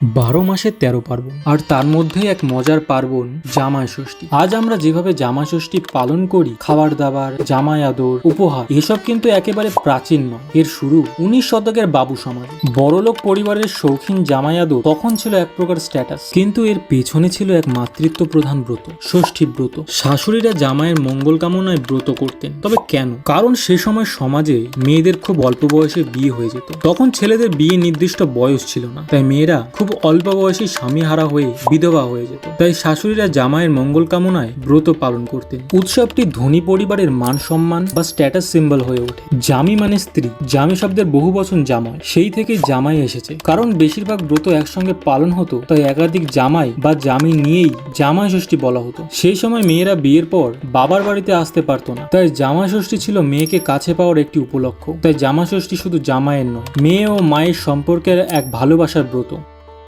বারো মাসের তেরো পার্বণ। আর তার মধ্যে এক মজার পার্বণ জামাই ষষ্ঠী আজ আমরা যেভাবে জামাই ষষ্ঠী পালন করি, খাবার দাবার, জামাই আদর, উপহার, এসব কিন্তু একেবারে প্রাচীন নয়। এর শুরু উনিশ শতকের বাবু সমাজ। বড়লোক পরিবারের শৌখিন জামাই আদর তখন ছিল এক প্রকার স্ট্যাটাস কিন্তু এর পেছনে ছিল এক মাতৃত্ব প্রধান ব্রত, ষষ্ঠী ব্রত। শাশুড়িরা জামাইয়ের মঙ্গল কামনায় ব্রত করতেন। তবে কেন? কারণ সে সময় সমাজে মেয়েদের খুব অল্প বয়সে বিয়ে হয়ে যেত। তখন ছেলেদের বিয়ে নির্দিষ্ট বয়স ছিল না। তাই মেয়েরা খুব অল্প বয়সে স্বামী হারা হয়ে বিধবা হয়ে যেত। তাই শাশুড়িরা জামাইয়ের মঙ্গল কামনায় ব্রত পালন করতেন। উৎসবটি ধনী পরিবারের মান সম্মান বা স্ট্যাটাস সিম্বল হয়ে ওঠে। জামি মানে স্ত্রী। জামি শব্দের বহু বচন জামাই। সেই থেকে জামাই এসেছে। কারণ বেশিরভাগ ব্রত একসঙ্গে পালন হতো, তাই একাধিক জামাই বা জামি নিয়েই জামাই ষষ্ঠী বলা হতো। সেই সময় মেয়েরা বিয়ের পর বাবার বাড়িতে আসতে পারতো না। তাই জামাই ষষ্ঠী ছিল মেয়েকে কাছে পাওয়ার একটি উপলক্ষ। তাই জামা ষষ্ঠী শুধু জামাইয়ের নয়, মেয়ে ও মায়ের সম্পর্কের এক ভালোবাসার ব্রত।